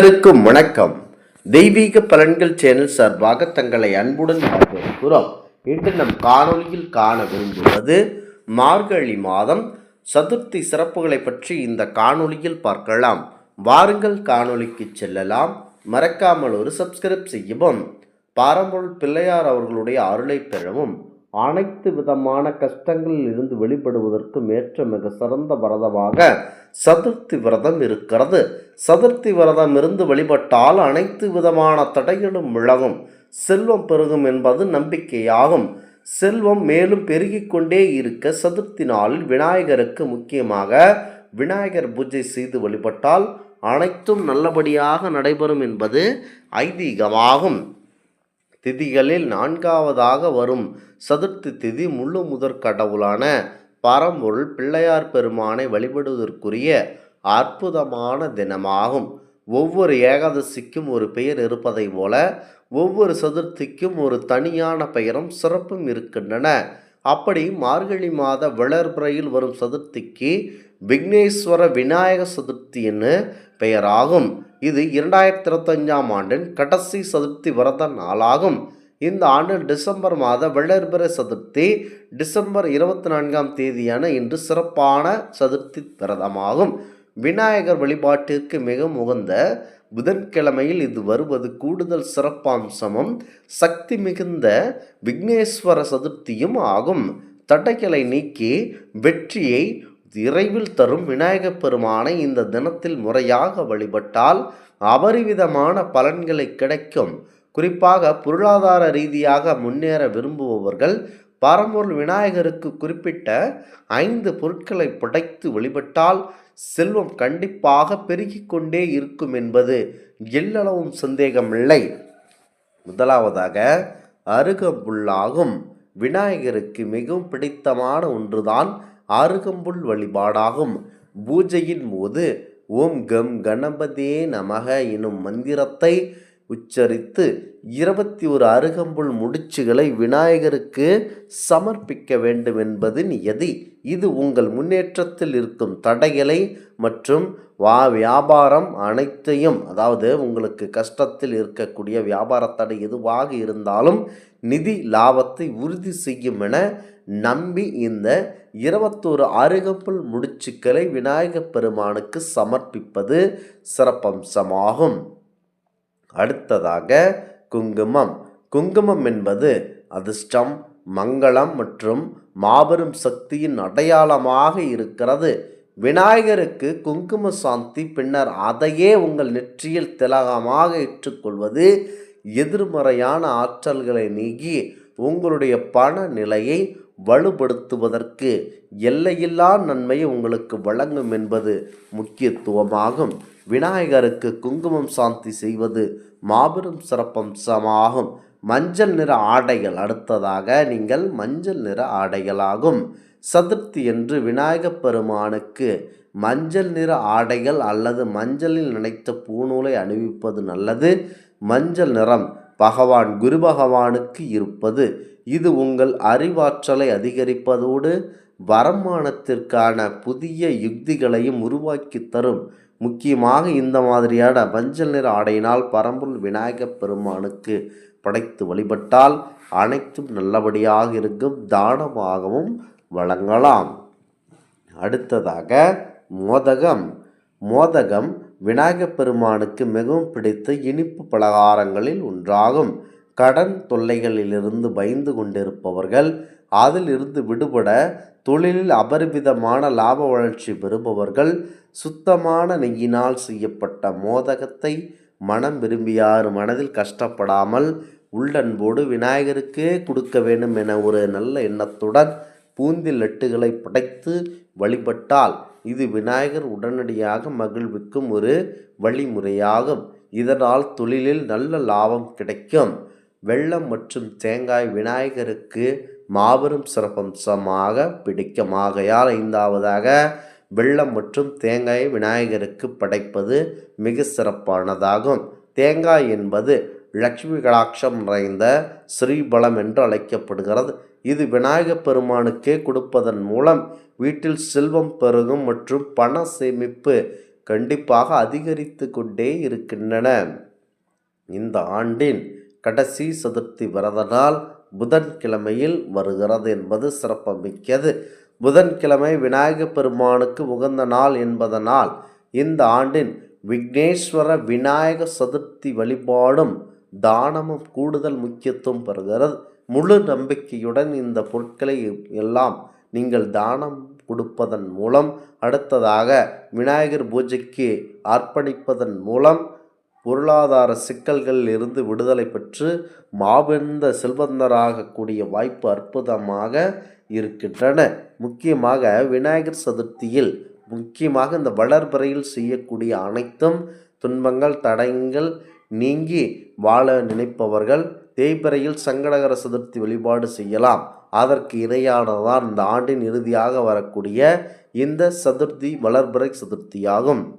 அனைவருக்கும் வணக்கம். தெய்வீக பலன்கள் சேனல் சார்பாக தங்களை அன்புடன் வரவேற்கிறோம். இன்று நம் காணொளியில் காண விரும்புவது மார்கழி மாதம். சதுர்த்தி சிறப்புகளை பற்றி இந்த காணொலியில் பார்க்கலாம். வாருங்கள் காணொளிக்கு செல்லலாம். மறக்காமல் ஒரு சப்ஸ்கிரைப் செய்யவும் பாரம்பொருள் பிள்ளையார் அவர்களுடைய அருளை பெறவும் அனைத்து விதமான கஷ்டங்களில் இருந்து வெளிப்படுவதற்கு ஏற்ற மிக சிறந்த விரதமாக சதுர்த்தி விரதம் இருக்கிறது. சதுர்த்தி விரதம் இருந்து வழிபட்டால் அனைத்து விதமான தடைகளும் விலகும். செல்வம் பெருகும் என்பது நம்பிக்கையாகும். செல்வம் மேலும் பெருகிக் கொண்டே இருக்க சதுர்த்தி நாளில் விநாயகருக்கு முக்கியமாக விநாயகர் பூஜை செய்து வழிபட்டால் அனைத்தும் நல்லபடியாக நடைபெறும் என்பது ஐதீகமாகும். திதிகளில் நான்காவதாக வரும். சதுர்த்தி திதி முழு முதற் கடவுளான பரம்பொருள் பிள்ளையார் பெருமானை வழிபடுவதற்குரிய அற்புதமான தினமாகும். ஒவ்வொரு ஏகாதசிக்கும் ஒரு பெயர் இருப்பதை போல ஒவ்வொரு சதுர்த்திக்கும் ஒரு தனியான பெயரும் சிறப்பும் இருக்கின்றன. அப்படி மார்கழி மாத வளர்பிறையில் வரும் சதுர்த்திக்கு விக்னேஸ்வர விநாயக சதுர்த்தி என்று பெயராகும். இது இரண்டாயிரத்தி இருபத்தஞ்சாம் ஆண்டின் கடைசி சதுர்த்தி விரத நாளாகும். இந்த ஆண்டு டிசம்பர் மாத வெள்ளர்பிறை சதுர்த்தி டிசம்பர் இருபத்தி நான்காம் தேதியான இன்று சிறப்பான சதுர்த்தி விரதமாகும். விநாயகர் வழிபாட்டிற்கு மிக உகந்த புதன்கிழமையில் இது வருவது கூடுதல் சிறப்பாம்சமும் சக்தி மிகுந்த விக்னேஸ்வர சதுர்த்தியும் ஆகும். தடைகளை நீக்கி வெற்றியை விரைவில் தரும் விநாயகப் பெருமானை இந்த தினத்தில் முறையாக வழிபட்டால் அபரிவிதமான பலன்களை கிடைக்கும். குறிப்பாக பொருளாதார ரீதியாக முன்னேற விரும்புபவர்கள் பரம்பொருள் விநாயகருக்கு குறிப்பிட்ட ஐந்து பொருட்களை படைத்து வழிபட்டால் செல்வம் கண்டிப்பாக பெருகிக் கொண்டே இருக்கும் என்பது எல்லளவும் சந்தேகமில்லை. முதலாவதாக அருகம்புல்லாகும் விநாயகருக்கு மிகவும் பிடித்தமான ஒன்றுதான் அருகம்புல் வழிபாடாகும். பூஜையின் போது ஓம் கம் கணபதே நமக எனும் மந்திரத்தை உச்சரித்து இருபத்தி ஒரு அருகம்புல் முடிச்சுகளை விநாயகருக்கு சமர்ப்பிக்க வேண்டும் என்பதின் எதி இது உங்கள் முன்னேற்றத்தில் இருக்கும் தடைகளை மற்றும் வா வியாபாரம் அனைத்தையும் அதாவது உங்களுக்கு கஷ்டத்தில் இருக்கக்கூடிய வியாபார தடை எதுவாக இருந்தாலும் நிதி லாபத்தை உறுதி செய்யும் என நம்பி இந்த இருபத்தோரு அருகம்புல் முடிச்சுக்களை விநாயகப் பெருமானுக்கு சமர்ப்பிப்பது சிறப்பம்சமாகும். அடுத்ததாக குங்குமம். குங்குமம் என்பது அதிர்ஷ்டம் மங்களம் மற்றும் மாபெரும் சக்தியின் அடையாளமாக இருக்கிறது. விநாயகருக்கு குங்கும சாந்தி பின்னர் அதையே உங்கள் நெற்றியில் திலகமாக ஏற்றுக்கொள்வது எதிர்மறையான ஆற்றல்களை நீக்கி உங்களுடைய பண நிலையை வலுப்படுத்துவதற்கு எல்லையில்லா நன்மையை உங்களுக்கு வழங்கும் என்பது முக்கியத்துவமாகும். விநாயகருக்கு குங்குமம் சாந்தி செய்வது மாபெரும் சிறப்பம்சமாகும். மஞ்சள் நிற ஆடைகள் அடுத்ததாக நீங்கள் மஞ்சள் நிற ஆடைகளாகும். சதுர்த்தி என்று விநாயகப் பெருமானுக்கு மஞ்சள் நிற ஆடைகள் அல்லது மஞ்சளில் நினைத்த பூநூலை அணிவிப்பது நல்லது. மஞ்சள் நிறம் பகவான் குரு பகவானுக்கு இருப்பது. இது உங்கள் அறிவாற்றலை அதிகரிப்பதோடு வருமானத்திற்கான புதிய யுக்திகளையும் உருவாக்கி தரும். முக்கியமாக இந்த மாதிரியான மஞ்சள் நிற ஆடையினால் பரம்பொருள் விநாயகப் பெருமானுக்கு படைத்து வழிபட்டால் அனைத்தும் நல்லபடியாக இருக்கும் தானமாகவும் வழங்கலாம். அடுத்ததாக மோதகம். மோதகம் விநாயகப் பெருமானுக்கு மிகவும் பிடித்த இனிப்பு பலகாரங்களில் ஒன்றாகும். கடன் தொல்லைகளிலிருந்து பயந்து கொண்டிருப்பவர்கள் அதிலிருந்து விடுபட தொழிலில் அபரிவிதமான லாப வளர்ச்சி பெறுபவர்கள் சுத்தமான நெய்யினால் செய்யப்பட்ட மோதகத்தை மனம் விரும்பியார் மனதில் கஷ்டப்படாமல் உள்ளன்போடு விநாயகருக்கே கொடுக்க வேண்டும் என ஒரு நல்ல எண்ணத்துடன் பூந்தில் லட்டுகளை படைத்து வழிபட்டால் இது விநாயகர் உடனடியாக மகிழ்விக்கும் ஒரு வழிமுறையாகும். இதனால் தொழிலில் நல்ல லாபம் கிடைக்கும். வெள்ளம் மற்றும் தேங்காய் விநாயகருக்கு மாபெரும் சிறப்பம்சமாக பிடிக்கும். ஆகையால் ஐந்தாவதாக வெள்ளம் மற்றும் தேங்காயை விநாயகருக்கு படைப்பது மிக சிறப்பானதாகும். தேங்காய் என்பது லட்சுமி கடாட்சம் நிறைந்த ஸ்ரீபலம் என்று அழைக்கப்படுகிறது. இது விநாயகப் பெருமானுக்கே கொடுப்பதன் மூலம் வீட்டில் செல்வம் பெருகும் மற்றும் பண சேமிப்பு கண்டிப்பாக அதிகரித்து கொண்டே இருக்கின்றன. இந்த ஆண்டின் கடைசி சதுர்த்தி விரத நாள் புதன்கிழமையில் வருகிறது என்பது சிறப்புமிக்கது. புதன்கிழமை விநாயகப் பெருமானுக்கு உகந்த நாள் என்பதனால் இந்த ஆண்டின் விக்னேஸ்வர விநாயக சதுர்த்தி வழிபாடும் தானமும் கூடுதல் முக்கியத்துவம் பெறுகிறது. முழு நம்பிக்கையுடன் இந்த பொருட்களை எல்லாம் நீங்கள் தானம் கொடுப்பதன் மூலம் அடுத்ததாக விநாயகர் பூஜைக்கு அர்ப்பணிப்பதன் மூலம் பொருளாதார சிக்கல்களில் இருந்து விடுதலை பெற்று மாபெருந்த செல்வந்தராகக்கூடிய வாய்ப்பு அற்புதமாக இருக்கின்றன. முக்கியமாக விநாயகர் சதுர்த்தியில் முக்கியமாக இந்த வளர்பிறையில் செய்யக்கூடிய அனைத்தும் துன்பங்கள் தடயங்கள் நீங்கி வாழ நினைப்பவர்கள் தேய்பிறையில் சங்கடகர சதுர்த்தி வழிபாடு செய்யலாம். அதற்கு இணையானதான் இந்த ஆண்டின் இறுதியாக வரக்கூடிய இந்த சதுர்த்தி வளர்பிறை சதுர்த்தியாகும்.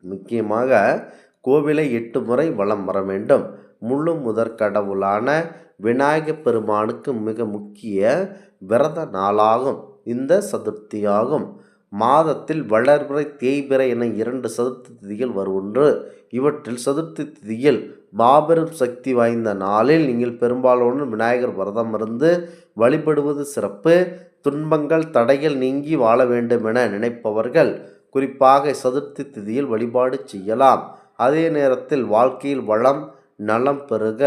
முக்கியமாக கோவிலை எட்டு முறை வலம் வர வேண்டும். முழு முதற் கடவுளான விநாயகப் பெருமானுக்கு மிக முக்கிய விரத நாளாகும். இந்த சதுர்த்தியாகும். மாதத்தில் வளர்பிறை தேய்பிறை என இரண்டு சதுர்த்தி திதிகள் வருவொன்று. இவற்றில் சதுர்த்தி திதியில் மாபெரும் சக்தி வாய்ந்த நாளில் நீங்கள் பெரும்பாலான விநாயகர் விரதம் இருந்து வழிபடுவது சிறப்பு. துன்பங்கள் தடைகள் நீங்கி வாழ வேண்டும் என நினைப்பவர்கள் குறிப்பாக சதுர்த்தி திதியில் வழிபாடு செய்யலாம். அதே நேரத்தில் வாழ்க்கையில் வளம் நலம் பெருக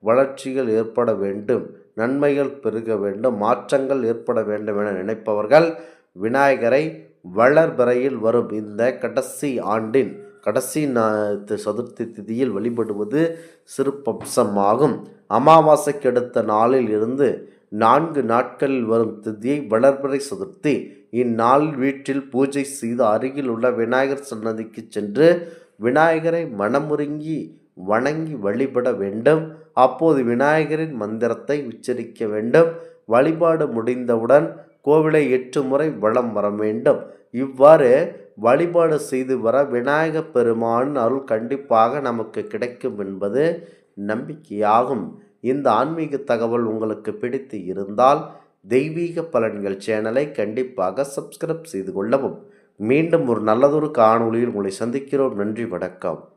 வளர்ச்சிகள் ஏற்பட வேண்டும் நன்மைகள் பெருக வேண்டும் மாற்றங்கள் ஏற்பட வேண்டும் என நினைப்பவர்கள் விநாயகரை வளர்பிறையில் வரும். இந்த கடைசி ஆண்டின் கடைசி நா- சதுர்த்தி திதியில் வழிபடுவது சிறப்பம்சமாகும். அமாவாசைக்கு அடுத்த நாளில் இருந்து நான்கு நாட்களில் வரும் திதியை வளர்பிறை சதுர்த்தி. இந்நாள் வீட்டில் பூஜை செய்து அருகில் உள்ள விநாயகர் சன்னதிக்கு சென்று விநாயகரை மனமுருங்கி வணங்கி வழிபட வேண்டும். அப்போது விநாயகரின் மந்திரத்தை உச்சரிக்க வேண்டும். வழிபாடு முடிந்தவுடன் கோவிலை எட்டு முறை வலம் வர வேண்டும். இவ்வாறு வழிபாடு செய்து வர விநாயக பெருமான் அருள் கண்டிப்பாக நமக்கு கிடைக்கும் என்பது நம்பிக்கையாகும். இந்த ஆன்மீக தகவல் உங்களுக்கு பிடித்து இருந்தால் தெய்வீக பலன்கள் சேனலை கண்டிப்பாக சப்ஸ்கிரைப் செய்து கொள்ளவும். மீண்டும் ஒரு நல்லதொரு காணொளியில் உங்களை சந்திக்கிறோம். நன்றி வணக்கம்.